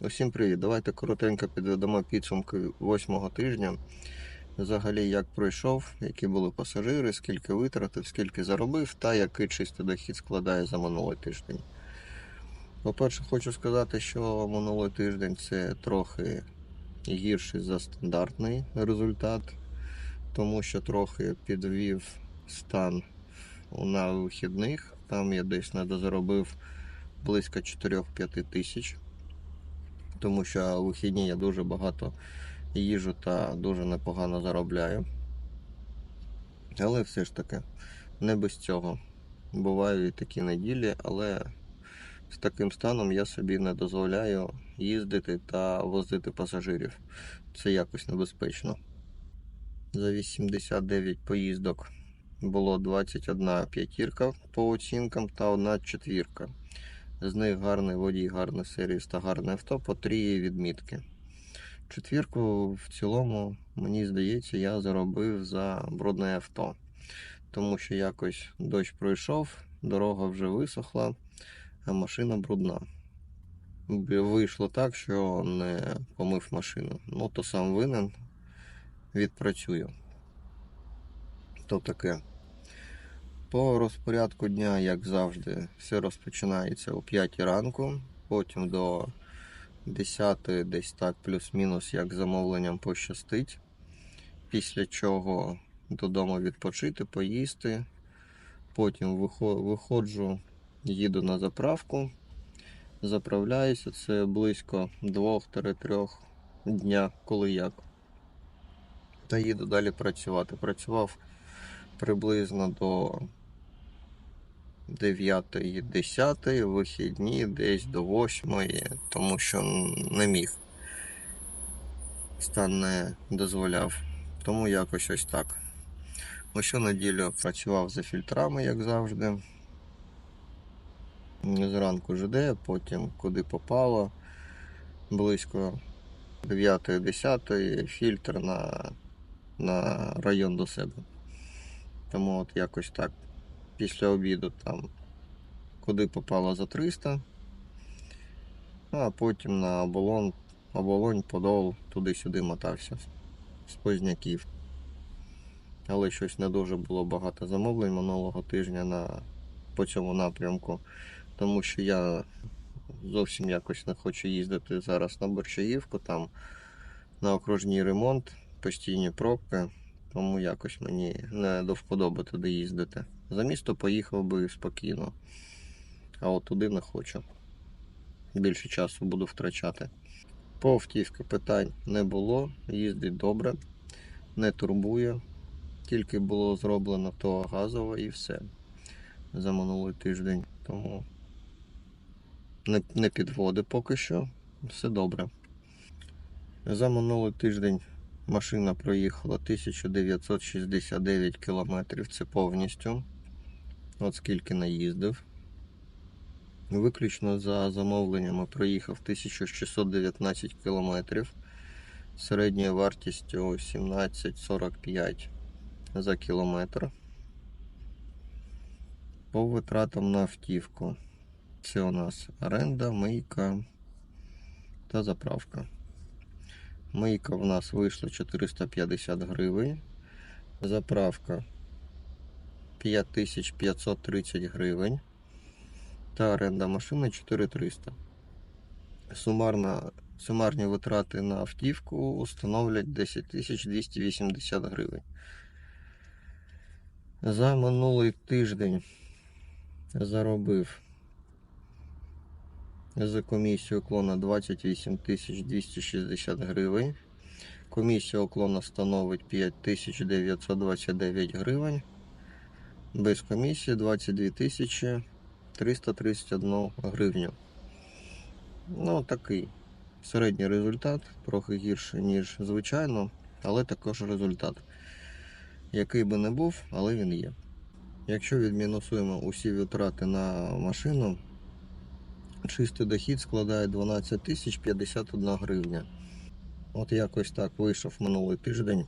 Усім привіт! Давайте коротенько підведемо підсумки восьмого тижня. Взагалі, як пройшов, які були пасажири, скільки витратив, скільки заробив, та який чистий дохід складає за минулий тиждень. По-перше, хочу сказати, що минулий тиждень це трохи гірший за стандартний результат, тому що трохи підвів стан на вихідних. Там я десь недозаробив близько 4-5 тисяч тому що у вихідні я дуже багато їжу та дуже непогано заробляю. Але все ж таки, не без цього. Бувають і такі неділі, але з таким станом я собі не дозволяю їздити та возити пасажирів. Це якось небезпечно. За 89 поїздок було 21 п'ятірка по оцінкам та одна четвірка. З них гарний водій, гарний сервіс та гарне авто по трі відмітки. Четвірку в цілому, мені здається, я заробив за брудне авто. Тому що якось дощ пройшов, дорога вже висохла, а машина брудна. Вийшло так, що не помив машину. Ну, то сам винен, відпрацюю. То таке. По розпорядку дня, як завжди, все розпочинається о 5 ранку, потім до 10, десь так, плюс-мінус, як замовленням пощастить. Після чого додому відпочити, поїсти. Потім виходжу, їду на заправку, заправляюся. Це близько 2-3 дня, коли як. Та їду далі працювати. Працював приблизно до 9, 10, вихідні десь до 8, тому що не міг. Стан не дозволяв. Тому якось ось так. Ось неділю працював за фільтрами, як завжди. Зранку ЖД, потім куди попало. Близько 9-10 фільтр на, на район до себе. Тому от якось так. Після обіду там куди попало за 300. Ну, а потім на оболонь, оболонь, подол, туди-сюди мотався з позняків. Але щось не дуже було багато замовлень минулого тижня на, по цьому напрямку, тому що я зовсім якось не хочу їздити зараз на Борчаївку, там на окружній ремонт, постійні пробки, тому якось мені не до вподоби туди їздити. За місто поїхав би спокійно, а от туди не хочу. Більше часу буду втрачати. По автівки питань не було, їздить добре, не турбує. Тільки було зроблено то газово і все за минулий тиждень. Тому не, не підводи поки що. Все добре. За минулий тиждень машина проїхала 1969 кілометрів. Це повністю. От скільки наїздив. Виключно за замовленнями проїхав 1619 кілометрів. Середньою вартістю 17,45 за кілометр. По витратам на автівку. Це у нас оренда, мийка та заправка. Мийка в нас вийшла 450 гривень. Заправка 5530 гривень. Та оренда машини 4300. Сумарна, сумарні витрати на автівку становлять 10 280 гривень. За минулий тиждень заробив за комісію уклона 28 260 гривень. Комісія уклона становить 5929 гривень. Без комісії 22 331 гривню. Ну, такий середній результат, трохи гірше, ніж звичайно, але також результат. Який би не був, але він є. Якщо відмінусуємо усі витрати на машину, чистий дохід складає 12 тисяч 51 гривня. От якось так вийшов минулий тиждень.